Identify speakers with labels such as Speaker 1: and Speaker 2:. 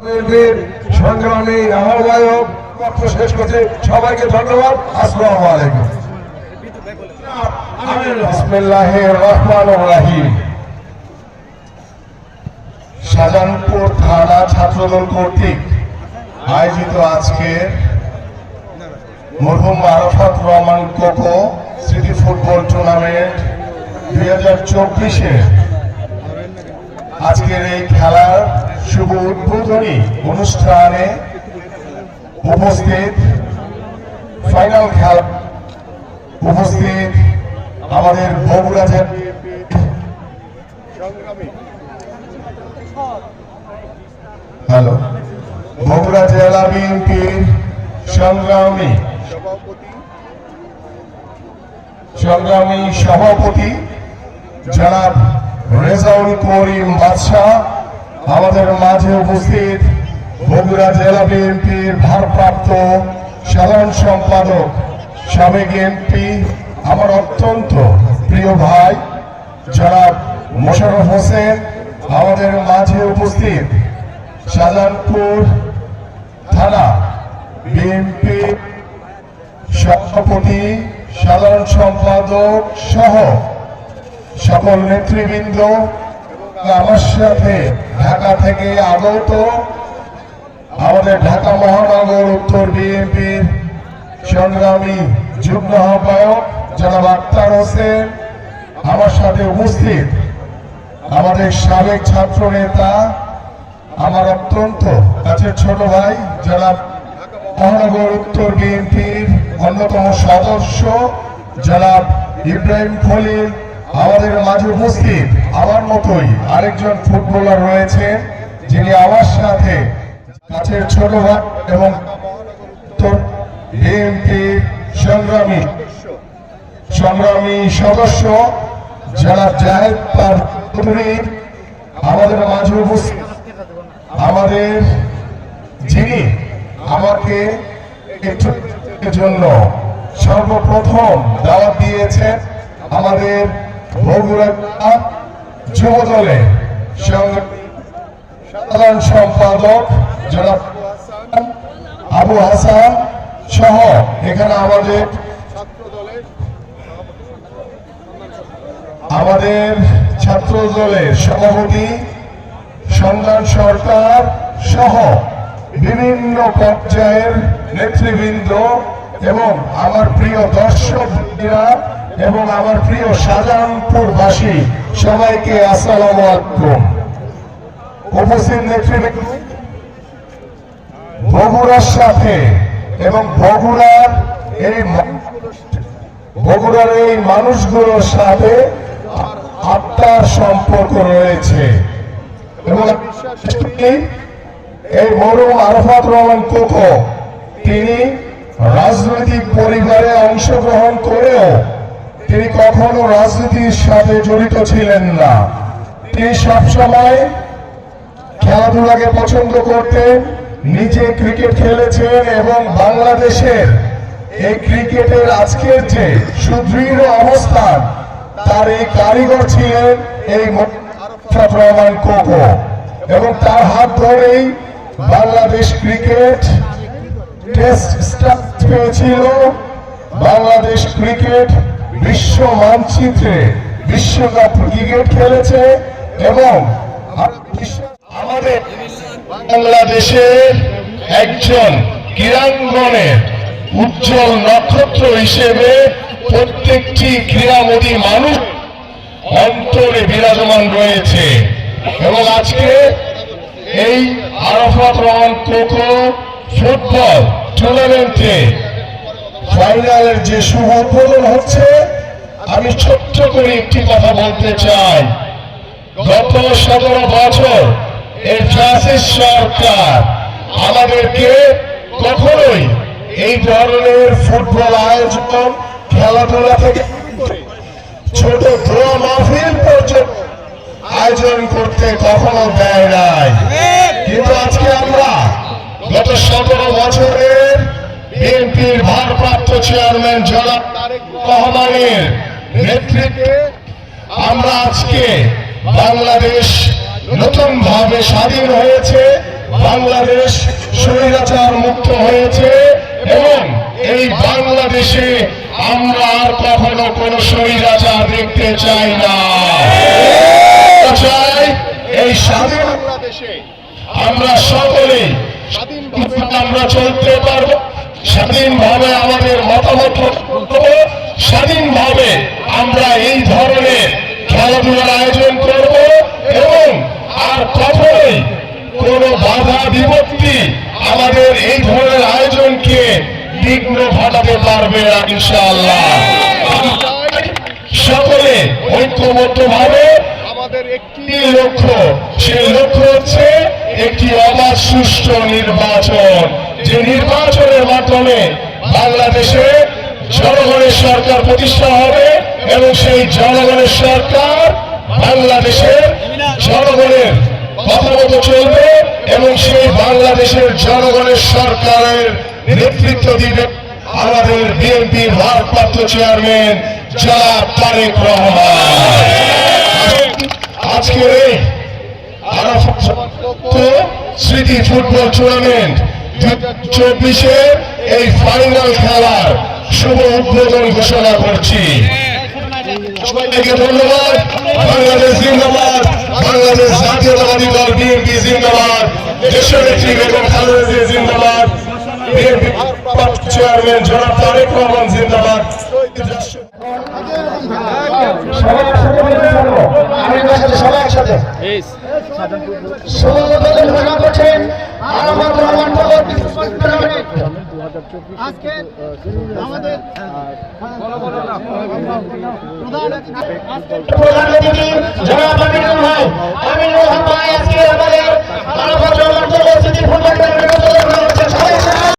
Speaker 1: এখানে
Speaker 2: সংগ্রামী আহ্বায়ক শেষ সবাইকে ধন্যবাদ আলাইকুম থানা ছাত্রদল কর্তৃক আয়োজিত আজকে মরহুম Arafat Rahman Koko city football tournament দুই হাজার চব্বিশে। আজকের এই খেলার শুভ উদ্বোধনী অনুষ্ঠানে উপস্থিত ফাইনাল খেলা উপস্থিত আমাদের বগুড়া হ্যালো, বগুড়া জেলা বিএনপির সংগ্রামী সংগ্রামী সভাপতি জনাব রেজাউল করিম বাদশাহ, আমাদের মাঝে উপস্থিত বগুড়া জেলা বিএনপির ভারপ্রাপ্ত সাধারণ সম্পাদক, সাবেক এমপি, আমার অত্যন্ত প্রিয় ভাই, জনাব মোশারফ হোসেন, আমাদের মাঝে উপস্থিত শাহজাহানপুর থানা বিএনপি সভাপতি সাধারণ সম্পাদক সহ সকল নেতৃবৃন্দ আমার সাথে ঢাকা থেকে আগত আমাদের ঢাকা মহানগর উত্তর বিএনপির সংগ্রামী যুগ্ম আহ্বায়ক জনাব আক্তার হোসেন, আমার সাথে উপস্থিত আমাদের সাবেক ছাত্র নেতা, আমার অত্যন্ত কাছের ছোট ভাই জনাব মহানগর উত্তর বিএনপির অন্যতম সদস্য জনাব ইব্রাহিম খলিল। আমাদের মাঝে উপস্থিত, আমার মতোই আরেকজন ফুটবলার রয়েছে যিনি আমার সাথে কাছের ছোট ভাই এবং বিএনপি সংগ্রামী সংগ্রামী সদস্য জনাব জাহেদ চৌধুরী আমাদের মাঝে উপস্থিত, আমাদের যিনি আমাকে জন্য সর্বপ্রথম দাওয়াত দিয়েছেন আমাদের সাধারণ সম্পাদক আবু হাসান সহ এখানে আমাদের আমাদের ছাত্র দলের সভাপতি সন্ধান সরকার সহ বিভিন্ন পর্যায়ের নেতৃবৃন্দ এবং আমার প্রিয় দর্শকরা এবং আমার প্রিয় শাহজাহানপুরবাসী, সবাইকে আসসালামু আলাইকুম। উপস্থিত নেতৃবৃন্দ বগুড়ার সাথে এবং বগুড়ার এই বগুড়ার এই মানুষগুলোর সাথে আত্মার সম্পর্ক রয়েছে। এবং এই মরুম আরফাত রহমান কোকো তিনি রাজনৈতিক পরিবারে অংশগ্রহণ করেও তিনি কখনো রাজনীতির সাথে জড়িত ছিলেন না। তিনি সবসময় খেলাধুলাকে পছন্দ করতেন, নিজে ক্রিকেট খেলেছেন এবং বাংলাদেশের এই ক্রিকেটের আজকের যে সুদৃঢ় অবস্থান, তার এই কারিগর ছিলেন এই রহমান কোকো এবং তার হাত ধরেই বাংলাদেশ ক্রিকেট টেস্ট স্টার্ট পেয়েছিল। বাংলাদেশ ক্রিকেট বিশ্ব মানচিত্রে বিশ্বকাপ ক্রিকেট খেলেছে এবং আমাদের বাংলাদেশের একজন ক্রীড়াঙ্গনের উজ্জ্বল নক্ষত্র হিসেবে প্রত্যেকটি ক্রীড়ামোদী মানুষ অন্তরে বিরাজমান রয়েছে। এবং আজকে এই আরাফাত রহমান কোকো ফুটবল টুর্নামেন্টে ফাইনালের যে শুভ উদ্বোধন হচ্ছে, আমি ছোট্ট করে একটি কথা বলতে চাই। গত সতেরো বছর এর ফ্রান্সিস সরকার আমাদেরকে কখনোই এই ধরনের ফুটবল আয়োজন, খেলাধুলা থেকে ছোট দোয়া মাহফিল পর্যন্ত আয়োজন করতে কখনো দেয় নাই। কিন্তু আজকে আমরা গত সতেরো বছরের বিএনপির ভারপ্রাপ্ত চেয়ারম্যান জনাব তারেক রহমানের নেতৃত্বে আমরা আজকে বাংলাদেশ নতুন ভাবে স্বাধীন হয়েছে বাংলাদেশ স্বৈরাচার মুক্ত হয়েছে এবং এই বাংলাদেশে আমরা আর কখনো কোন স্বৈরাচার দেখতে চাই না। চাই এই স্বাধীন বাংলাদেশে আমরা সকলে আমরা চলতে পারব। স্বাধীনভাবে আমাদের মতামত স্বাধীনভাবে আমরা এই ধরনের খেলাধুলার আয়োজন করব এবং আর কখনোই কোন বাধা বিপত্তি আমাদের এই ধরনের আয়োজনকে বিঘ্ন ঘটাতে পারবে না, ইনশাআল্লাহ। সকলে ঐক্যবদ্ধ ভাবে আমাদের একটি লক্ষ্য সেই লক্ষ্য হচ্ছে একটি অবাধ নির্বাচন। যে নির্বাচনের মাধ্যমে বাংলাদেশে জনগণের সরকার প্রতিষ্ঠা হবে এবং সেই জনগণের সরকার বাংলাদেশের জনগণের চলবে এবং সেই বাংলাদেশের জনগণের সরকারের নেতৃত্ব দিবে আমাদের বিএনপির ভারপ্রাপ্ত চেয়ারম্যান জনাব তারেক রহমান। আজকের এই স্মৃতি ফুটবল টুর্নামেন্ট চব্বিশের এই ফাইনাল খেলার শুভ উদ্বোধন ঘোষণা করছি। সবাইকে ধন্যবাদ। বাংলাদেশ জিন্দাবাদ। বাংলাদেশ জাতীয়তাবাদী দল বিএনপি জিন্দাবাদ। বেগম খালেদা জিন্দাবাদ। বিএনপি চেয়ারম্যান জনাব তারেক রহমান জিন্দাবাদ। সবাই সবাই একসাথে।
Speaker 3: আজকে আমাদের প্রধান অতিথি
Speaker 2: জনাব আমিনুল